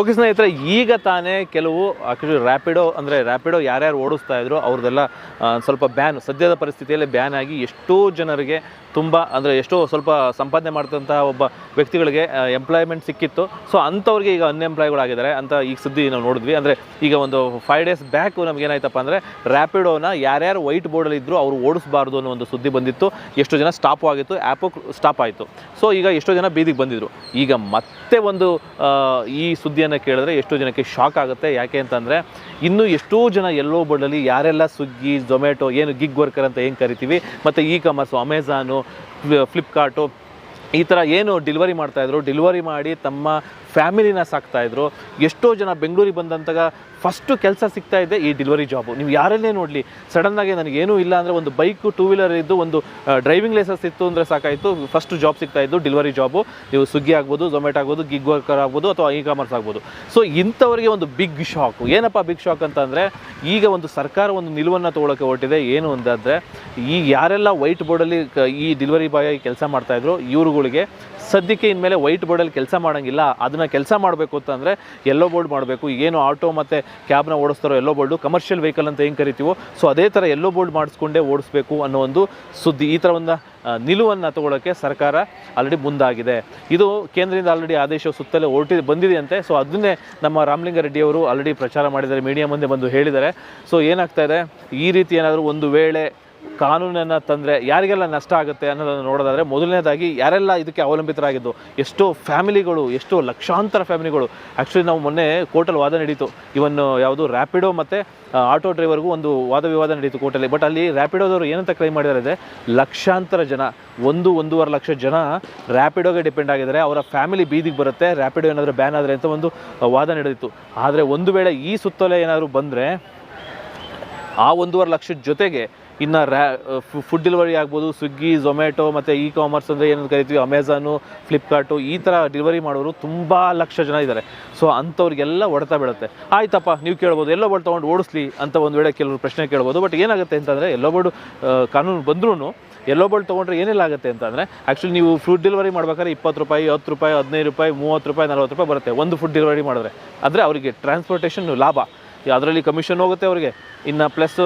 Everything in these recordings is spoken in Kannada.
ಓಕೆ ಸ್ನೇಹಿತರೆ, ಈಗ ತಾನೇ ಕೆಲವು ಆ್ಯಕ್ಚುಲಿ ರ್ಯಾಪಿಡೋ ಅಂದರೆ ರ್ಯಾಪಿಡೋ ಯಾರ್ಯಾರು ಓಡಿಸ್ತಾ ಇದ್ರು, ಅವ್ರದ್ದೆಲ್ಲ ಸ್ವಲ್ಪ ಬ್ಯಾನ್ ಸದ್ಯದ ಪರಿಸ್ಥಿತಿಯಲ್ಲಿ ಬ್ಯಾನ್ ಆಗಿ ಎಷ್ಟೋ ಜನರಿಗೆ ತುಂಬ, ಅಂದರೆ ಎಷ್ಟೋ ಸ್ವಲ್ಪ ಸಂಪಾದನೆ ಮಾಡ್ತಂತಹ ಒಬ್ಬ ವ್ಯಕ್ತಿಗಳಿಗೆ ಎಂಪ್ಲಾಯ್ಮೆಂಟ್ ಸಿಕ್ಕಿತ್ತು. ಸೊ ಅಂಥವ್ರಿಗೆ ಈಗ ಅನ್ಎಂಪ್ಲಾಯ್ಗಳಾಗಿದ್ದಾರೆ ಅಂತ ಈಗ ಸುದ್ದಿ ನಾವು ನೋಡಿದ್ವಿ. ಅಂದರೆ ಈಗ ಒಂದು ಫೈವ್ ಡೇಸ್ ಬ್ಯಾಕ್ ನಮ್ಗೆ ಏನಾಯ್ತಪ್ಪ ಅಂದರೆ ರ್ಯಾಪಿಡೋನ ಯಾರ್ಯಾರು ವೈಟ್ ಬೋರ್ಡಲ್ಲಿ ಇದ್ರು ಅವರು ಓಡಿಸಬಾರ್ದು ಅನ್ನೋ ಒಂದು ಸುದ್ದಿ ಬಂದಿತ್ತು. ಎಷ್ಟು ಜನ ಸ್ಟಾಪ್ ಆಗಿತ್ತು ಆ್ಯಪು ಸ್ಟಾಪ್ ಆಯಿತು. ಸೊ ಈಗ ಎಷ್ಟೋ ಜನ ಬೀದಿಗೆ ಬಂದಿದ್ರು. ಈಗ ಮತ್ತೆ ಒಂದು ಈ ಈ ಸುದ್ದಿಯನ್ನು ಕೇಳಿದ್ರೆ ಎಷ್ಟೋ ಜನಕ್ಕೆ ಶಾಕ್ ಆಗುತ್ತೆ. ಯಾಕೆ ಅಂತಂದರೆ ಇನ್ನೂ ಎಷ್ಟೋ ಜನ ಎಲ್ಲೋ ಬೋರ್ಡಲ್ಲಿ ಯಾರೆಲ್ಲ ಸ್ವಿಗ್ಗಿ ಝೊಮ್ಯಾಟೊ ಏನು ಗಿಗ್ ವರ್ಕರ್ ಅಂತ ಏನು ಕರಿತೀವಿ. ಮತ್ತು ಇ ಕಾಮರ್ಸು ಅಮೆಝಾನು ಫ್ಲಿಪ್ಕಾರ್ಟು ಈ ಥರ ಏನು ಡಿಲಿವರಿ ಮಾಡ್ತಾಯಿದ್ರು ಡಿಲಿವರಿ ಮಾಡಿ ತಮ್ಮ ಫ್ಯಾಮಿಲಿನ ಸಾಕ್ತಾಯಿದ್ರು ಎಷ್ಟೋ ಜನ ಬೆಂಗಳೂರಿಗೆ ಬಂದಂತಾಗ ಫಸ್ಟು ಕೆಲಸ ಸಿಗ್ತಾ ಇದೆ ಈ ಡೆಲಿವರಿ ಜಾಬು ನೀವು ಯಾರನ್ನೇ ನೋಡಲಿ ಸಡನ್ನಾಗಿ ನನಗೇನೂ ಇಲ್ಲ ಅಂದರೆ ಒಂದು ಬೈಕು ಟೂ ವೀಲರ್ ಇದ್ದು ಒಂದು ಡ್ರೈವಿಂಗ್ ಲೈಸೆನ್ಸ್ ಇತ್ತು ಅಂದರೆ ಸಾಕಾಯಿತು. ಫಸ್ಟ್ ಜಾಬ್ ಸಿಗ್ತಾ ಇದ್ದು ಡೆಲಿವರಿ ಜಾಬು ನೀವು ಸ್ವಿಗ್ಗಿ ಆಗ್ಬೋದು ಝೊಮ್ಯಾಟೊ ಆಗ್ಬೋದು ಗಿಗ್ ವರ್ಕರ್ ಆಗ್ಬೋದು ಅಥವಾ ಇ ಕಾಮರ್ಸ್ ಆಗ್ಬೋದು. ಸೊ ಇಂಥವರಿಗೆ ಒಂದು ಬಿಗ್ ಶಾಕು ಏನಪ್ಪ ಬಿಗ್ ಶಾಕ್ ಅಂತಂದರೆ, ಈಗ ಒಂದು ಸರ್ಕಾರ ಒಂದು ನಿಲುವನ್ನು ತೊಗೊಳಕ್ಕೆ ಹೊರಟಿದೆ. ಏನು ಅಂತಂದರೆ ಈ ಯಾರೆಲ್ಲ ವೈಟ್ ಬೋರ್ಡಲ್ಲಿ ಈ ಡೆಲಿವರಿ ಬಾಯ್ ಕೆಲಸ ಮಾಡ್ತಾಯಿದ್ರು ಇವ್ರುಗಳಿಗೆ ಸದ್ಯಕ್ಕೆ ಇನ್ಮೇಲೆ ವೈಟ್ ಬೋರ್ಡಲ್ಲಿ ಕೆಲಸ ಮಾಡೋಂಗಿಲ್ಲ. ಅದನ್ನು ಕೆಲಸ ಮಾಡಬೇಕು ಅಂತಂದರೆ ಎಲ್ಲೋ ಬೋರ್ಡ್ ಮಾಡಬೇಕು. ಏನು ಆಟೋ ಮತ್ತು ಕ್ಯಾಬ್ನ ಓಡಿಸ್ತಾರೋ ಎಲ್ಲೋ ಬೋರ್ಡು ಕಮರ್ಷಿಯಲ್ ವೆಹಿಕಲ್ ಅಂತ ಏನು ಕರಿತೀವೋ. ಸೊ ಅದೇ ಥರ ಎಲ್ಲೋ ಬೋರ್ಡ್ ಮಾಡಿಸ್ಕೊಂಡೇ ಓಡಿಸ್ಬೇಕು ಅನ್ನೋ ಒಂದು ಸುದ್ದಿ ಈ ಥರ ಒಂದು ನಿಲುವನ್ನು ತಗೊಳ್ಳೋಕ್ಕೆ ಸರ್ಕಾರ ಆಲ್ರೆಡಿ ಮುಂದಾಗಿದೆ. ಇದು ಕೇಂದ್ರದಿಂದ ಆಲ್ರೆಡಿ ಆದೇಶ ಸುತ್ತಲೇ ಹೊರಟಿ ಬಂದಿದೆಯಂತೆ. ಸೊ ಅದನ್ನೇ ನಮ್ಮ ರಾಮಲಿಂಗಾರೆಡ್ಡಿ ಅವರು ಆಲ್ರೆಡಿ ಪ್ರಚಾರ ಮಾಡಿದ್ದಾರೆ. ಮೀಡಿಯಾ ಮುಂದೆ ಬಂದು ಹೇಳಿದ್ದಾರೆ. ಸೊ ಏನಾಗ್ತಾ ಇದೆ? ಈ ರೀತಿ ಏನಾದರೂ ಒಂದು ವೇಳೆ ಕಾನೂನನ್ನು ತಂದರೆ ಯಾರಿಗೆಲ್ಲ ನಷ್ಟ ಆಗುತ್ತೆ ಅನ್ನೋದನ್ನು ನೋಡೋದಾದರೆ ಮೊದಲನೇದಾಗಿ ಯಾರೆಲ್ಲ ಇದಕ್ಕೆ ಅವಲಂಬಿತರಾಗಿದ್ದು, ಎಷ್ಟೋ ಫ್ಯಾಮಿಲಿಗಳು, ಎಷ್ಟೋ ಲಕ್ಷಾಂತರ ಫ್ಯಾಮಿಲಿಗಳು. ಆ್ಯಕ್ಚುಲಿ ನಾವು ಮೊನ್ನೆ ಕೋರ್ಟಲ್ಲಿ ವಾದ ನಡೀತು. ಇವನ್ ಯಾವುದು ರ್ಯಾಪಿಡೋ ಮತ್ತು ಆಟೋ ಡ್ರೈವರ್ಗೂ ಒಂದು ವಾದ ವಿವಾದ ನಡೀತು ಕೋರ್ಟಲ್ಲಿ. ಬಟ್ ಅಲ್ಲಿ ರ್ಯಾಪಿಡೋದವರು ಏನಂತ ಕ್ಲೈಮ್ ಮಾಡಿದ್ದಾರೆ ಅಂದರೆ ಲಕ್ಷಾಂತರ ಜನ, ಒಂದು, ಒಂದೂವರೆ ಲಕ್ಷ ಜನ ರ್ಯಾಪಿಡೋಗೆ ಡಿಪೆಂಡ್ ಆಗಿದ್ದಾರೆ. ಅವರ ಫ್ಯಾಮಿಲಿ ಬೀದಿಗೆ ಬರುತ್ತೆ. ರ್ಯಾಪಿಡೋ ಏನಾದರೂ ಬ್ಯಾನ್ ಆದರೆ ಅಂತ ಒಂದು ವಾದ ನಡೆದಿತ್ತು. ಆದರೆ ಒಂದು ವೇಳೆ ಈ ಸುತ್ತಲೇ ಏನಾದರೂ ಬಂದರೆ, ಆ ಒಂದೂವರೆ ಲಕ್ಷದ ಜೊತೆಗೆ ಇನ್ನು ರ್ಯಾ ಫುಡ್ ಡೆಲಿವರಿ ಆಗ್ಬೋದು ಸ್ವಿಗ್ಗಿ ಝೊಮ್ಯಾಟೊ ಮತ್ತು ಇ ಕಾಮರ್ಸ್ ಅಂದರೆ ಏನಂತ ಕರಿತೀವಿ? ಅಮೆಝಾನು ಫ್ಲಿಪ್ಕಾರ್ಟು ಈ ಥರ ಡೆಲಿವರಿ ಮಾಡೋರು ತುಂಬ ಲಕ್ಷ ಜನ ಇದ್ದಾರೆ. ಸೊ ಅಂಥವ್ರಿಗೆಲ್ಲ ಹೊಡೆತ ಬೀಳುತ್ತೆ. ಆಯ್ತಪ್ಪ, ನೀವು ಕೇಳ್ಬೋದು. ಎಲ್ಲೋ ಬೋರ್ಡ್ ತೊಗೊಂಡು ಓಡಿಸ್ಲಿ ಅಂತ ಒಂದು ವೇಳೆ ಕೆಲವರು ಪ್ರಶ್ನೆ ಕೇಳ್ಬೋದು. ಬಟ್ ಏನಾಗುತ್ತೆ ಅಂತಂದರೆ, ಎಲ್ಲೋ ಬೋರ್ಡ್ ಕಾನೂನು ಬಂದ್ರೂ ಎಲ್ಲೋ ಬೋರ್ಡ್ ತೊಗೊಂಡ್ರೆ ಏನೆಲ್ಲ ಆಗುತ್ತೆ ಅಂತಂದರೆ ಆ್ಯಕ್ಚುಲಿ ನೀವು ಫುಡ್ ಡೆಲಿವರಿ ಮಾಡ್ಬೇಕಾದ್ರೆ ಇಪ್ಪತ್ತು ರೂಪಾಯಿ, ಹತ್ತು ರೂಪಾಯಿ, ಹದಿನೈದು ರೂಪಾಯಿ, ಮೂವತ್ತು ರೂಪಾಯಿ, ನಲ್ವತ್ತು ರೂಪಾಯಿ ಬರುತ್ತೆ. ಒಂದು ಫುಡ್ ಡೆಲಿವರಿ ಮಾಡಿದ್ರೆ. ಅಂದರೆ ಅವರಿಗೆ ಟ್ರಾನ್ಸ್ಪೋರ್ಟೇಷನ್ ಲಾಭ. ಅದರಲ್ಲಿ ಕಮಿಷನ್ ಹೋಗುತ್ತೆ ಅವರಿಗೆ. ಇನ್ನು ಪ್ಲಸ್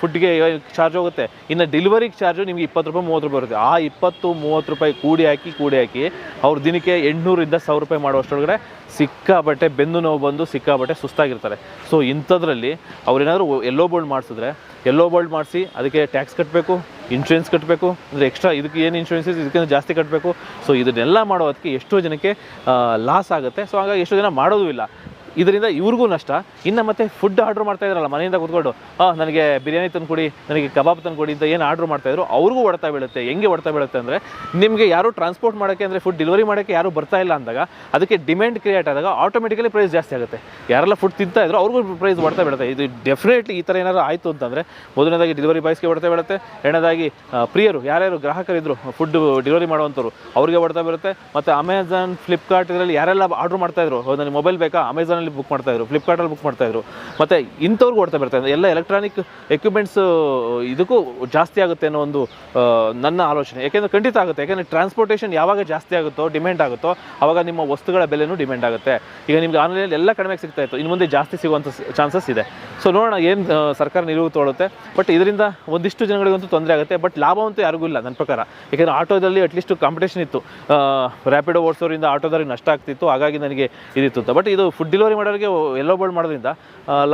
ಫುಡ್ಗೆ ಚಾರ್ಜ್ ಹೋಗುತ್ತೆ. ಇನ್ನು ಡೆಲಿವರಿಗೆ ಚಾರ್ಜು ನಿಮಗೆ ಇಪ್ಪತ್ತು ರೂಪಾಯಿ, ಮೂವತ್ತು ರೂಪಾಯಿ ಬರುತ್ತೆ. ಆ ಇಪ್ಪತ್ತು, ಮೂವತ್ತು ರೂಪಾಯಿ ಕೂಡಿ ಹಾಕಿ ಕೂಡಿ ಹಾಕಿ ಅವ್ರು ದಿನಕ್ಕೆ ಎಂಟುನೂರಿಂದ ಸಾವಿರ ರೂಪಾಯಿ ಮಾಡುವಷ್ಟೊಳಗಡೆ ಸಿಕ್ಕಾಬಟ್ಟೆ ಬೆನ್ನು ನೋವು ಬಂದು ಸಿಕ್ಕಾಬಟ್ಟೆ ಸುಸ್ತಾಗಿರ್ತಾರೆ. ಸೊ ಇಂಥದ್ರಲ್ಲಿ ಅವ್ರೇನಾದರೂ ಎಲ್ಲೋ ಬೋಲ್ಡ್ ಮಾಡಿಸಿದ್ರೆ ಎಲ್ಲೋ ಬೋಲ್ಡ್ ಮಾಡಿಸಿ ಅದಕ್ಕೆ ಟ್ಯಾಕ್ಸ್ ಕಟ್ಟಬೇಕು ಇನ್ಶೂರೆನ್ಸ್ ಕಟ್ಟಬೇಕು ಅಂದರೆ ಎಕ್ಸ್ಟ್ರಾ ಇದಕ್ಕೆ ಏನು ಇನ್ಶೂರೆನ್ಸ್ ಇದೆ ಇದಕ್ಕಿಂತ ಜಾಸ್ತಿ ಕಟ್ಟಬೇಕು ಸೊ ಇದನ್ನೆಲ್ಲ ಮಾಡೋದಕ್ಕೆ ಎಷ್ಟೋ ಜನಕ್ಕೆ ಲಾಸ್ ಆಗುತ್ತೆ. ಸೊ ಹಾಗಾಗಿ ಎಷ್ಟೋ ಜನ ಮಾಡೋದು ಇಲ್ಲ. ಇದರಿಂದ ಇವ್ರಿಗೂ ನಷ್ಟ. ಇನ್ನು ಮತ್ತೆ ಫುಡ್ ಆರ್ಡ್ರ್ ಮಾಡ್ತಾ ಇದ್ರಲ್ಲ, ಮನೆಯಿಂದ ಕೂತ್ಕೊಂಡು ಹಾಂ ನನಗೆ ಬಿರಿಯಾನಿ ತಂದು ಕೊಡಿ ನನಗೆ ಕಬಾಬ್ ತಂದು ಕೊಡಿ ಅಂತ ಏನು ಆರ್ಡ್ರ್ ಮಾಡ್ತಾಯಿದ್ರು ಅವ್ರಿಗೂ ಹೊಡ್ತಾ ಬೀಳುತ್ತೆ. ಹೆಂಗೆ ಹೊಡ್ತಾ ಬೀಳುತ್ತೆ ಅಂದರೆ, ನಿಮಗೆ ಯಾರು ಟ್ರಾನ್ಸ್ಪೋರ್ಟ್ ಮಾಡೋಕ್ಕೆ ಅಂದರೆ ಫುಡ್ ಡೆಲಿವರಿ ಮಾಡೋಕ್ಕೆ ಯಾರು ಬರ್ತಾ ಇಲ್ಲ ಅಂದಾಗ, ಅದಕ್ಕೆ ಡಿಮ್ಯಾಂಡ್ ಕ್ರಿಯೇಟ್ ಆದಾಗ ಆಟೋಮೆಟಿಕಲಿ ಪ್ರೈಸ್ ಜಾಸ್ತಿ ಆಗುತ್ತೆ. ಯಾರೆಲ್ಲ ಫುಡ್ ತಿಂತಾ ಇದ್ರು, ಅವ್ರಿಗೂ ಪ್ರೈಸ್ ಹೊಡ್ತಾ ಬೀಳುತ್ತೆ. ಇದು ಡೆಫಿನೆಟ್ಲಿ ಈ ಥರ ಏನಾದರೂ ಆಯಿತು ಅಂತಂದರೆ, ಮೊದಲನೇದಾಗಿ ಡೆಲಿವರಿ ಬಾಯ್ಸ್ಗೆ ಹೊಡ್ತಾ ಬೀಳುತ್ತೆ. ಎರಡನೇದಾಗಿ ಪ್ರಿಯರು, ಯಾರ್ಯಾರು ಗ್ರಾಹಕರಿದ್ದರು ಫುಡ್ ಡೆಲಿವರಿ ಮಾಡುವಂಥವ್ರು ಅವ್ರಿಗೆ ಹೊಡ್ತಾ ಬೀಳುತ್ತೆ. ಮತ್ತು ಅಮೆಝಾನ್ ಫ್ಲಿಪ್ಕಾರ್ಟ್ ಇದರಲ್ಲಿ ಯಾರೆಲ್ಲ ಆರ್ಡ್ರ್ ಮಾಡ್ತಾಯಿದ್ರು ನನಗೆ ಮೊಬೈಲ್ ಬೇಕಾ? ಅಮೆಝಾನಲ್ಲಿ ಬುಕ್ ಮಾಡ್ತಾಯಿದ್ರು ಫ್ಲಿಪ್ಕಾರ್ಟಲ್ಲಿ ಬುಕ್ ಮಾಡ್ತಾಯಿದ್ರು ಮತ್ತು ಇಂಥವ್ರಿಗೂ ಓಡ್ತಾ ಬರ್ತಾ ಎಲ್ಲ ಎಲೆಕ್ಟ್ರಾನಿಕ್ ಎಕ್ವಿಪ್ಮೆಂಟ್ಸ್ ಇದಕ್ಕೂ ಜಾಸ್ತಿ ಆಗುತ್ತೆ ಅನ್ನೋ ಒಂದು ನನ್ನ ಆಲೋಚನೆ. ಯಾಕೆಂದರೆ ಖಂಡಿತ ಆಗುತ್ತೆ. ಯಾಕೆಂದರೆ ಟ್ರಾನ್ಸ್ಪೋರ್ಟೇಷನ್ ಯಾವಾಗ ಜಾಸ್ತಿ ಆಗುತ್ತೋ ಡಿಮ್ಯಾಂಡ್ ಆಗುತ್ತೋ ಆವಾಗ ನಿಮ್ಮ ವಸ್ತುಗಳ ಬೆಲೆನೂ ಡಿಮ್ಯಾಂಡ್ ಆಗುತ್ತೆ. ಈಗ ನಿಮ್ಗೆ ಆನ್ಲೈನಲ್ಲಿ ಎಲ್ಲ ಕಡಿಮೆ ಸಿಗ್ತಾ ಇತ್ತು. ಇನ್ನು ಮುಂದೆ ಜಾಸ್ತಿ ಸಿಗುವಂಥ ಚಾನ್ಸಸ್ ಇದೆ. ಸೊ ನೋಡೋಣ ಏನು ಸರ್ಕಾರ ನಿಲುವು ತೊಗೊಳುತ್ತೆ ಬಟ್ ಇದರಿಂದ ಒಂದಿಷ್ಟು ಜನಗಳಿಗಂತೂ ತೊಂದರೆ ಆಗುತ್ತೆ. ಬಟ್ ಲಾಭ ಅಂತೂ ಯಾರಿಗೂ ಇಲ್ಲ ನನ್ನ ಪ್ರಕಾರ. ಯಾಕೆಂದರೆ ಆಟೋದಲ್ಲಿ ಅಟ್ಲೀಸ್ಟ್ ಕಾಂಪಿಟೇಷನ್ ಇತ್ತು. ರ್ಯಾಪಿಡೋ ಓಡಿಸೋರಿಂದ ಆಟೋದವ್ರಿಗೆ ನಷ್ಟ ಆಗ್ತಿತ್ತು. ಹಾಗಾಗಿ ನನಗೆ ಇದಿತ್ತು ಬಟ್ ಇದು ಫುಡ್ ಡೆಲಿವರಿ ಮಾಡೋರಿಗೆ ಎಲ್ಲೋ ಬೋರ್ಡ್ ಮಾಡೋದ್ರಿಂದ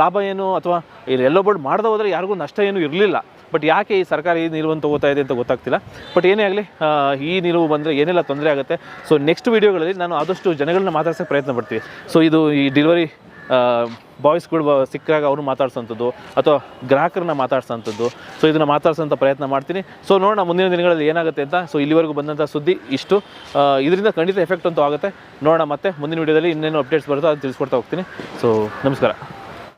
ಲಾಭ ಏನು ಅಥವಾ ಇಲ್ಲಿ ಎಲ್ಲೋ ಬೋರ್ಡ್ ಮಾಡದೆ ಹೋದರೆ ಯಾರಿಗೂ ನಷ್ಟ ಏನು ಇರಲಿಲ್ಲ. ಬಟ್ ಯಾಕೆ ಈ ಸರ್ಕಾರ ಈ ನಿಲುವನ್ನು ತಗೋತಾ ಇದೆ ಅಂತ ಗೊತ್ತಾಗ್ತಿಲ್ಲ. ಬಟ್ ಏನೇ ಆಗಲಿ ಈ ನಿಲುವು ಬಂದರೆ ಏನೆಲ್ಲ ತೊಂದರೆ ಆಗುತ್ತೆ. ಸೊ ನೆಕ್ಸ್ಟ್ ವೀಡಿಯೋಗಳಲ್ಲಿ ನಾನು ಆದಷ್ಟು ಜನಗಳನ್ನ ಮಾತಾಡ್ಸೋಕ್ಕೆ ಪ್ರಯತ್ನ ಪಡ್ತೀವಿ ಸೊ ಇದು ಈ ಡೆಲಿವರಿ ಬಾಯ್ಸ್ಗಳು ಸಿಕ್ಕಾಗ ಅವ್ರು ಮಾತಾಡ್ಸೋಂಥದ್ದು ಅಥವಾ ಗ್ರಾಹಕರನ್ನ ಮಾತಾಡ್ಸೋಂಥದ್ದು. ಸೊ ಇದನ್ನು ಮಾತಾಡ್ಸೋಂಥ ಪ್ರಯತ್ನ ಮಾಡ್ತೀನಿ. ಸೊ ನೋಡೋಣ, ಮುಂದಿನ ದಿನಗಳಲ್ಲಿ ಏನಾಗುತ್ತೆ ಅಂತ. ಸೊ ಇಲ್ಲಿವರೆಗೂ ಬಂದಂಥ ಸುದ್ದಿ ಇಷ್ಟು. ಇದರಿಂದ ಖಂಡಿತ ಎಫೆಕ್ಟ್ ಅಂತೂ ಆಗುತ್ತೆ. ನೋಡೋಣ ಮತ್ತೆ ಮುಂದಿನ ವೀಡಿಯೋದಲ್ಲಿ ಇನ್ನೇನು ಅಪ್ಡೇಟ್ಸ್ ಬರುತ್ತೋ ಅದು ತಿಳಿಸ್ಕೊಡ್ತಾ ಹೋಗ್ತೀನಿ. ಸೊ ನಮಸ್ಕಾರ.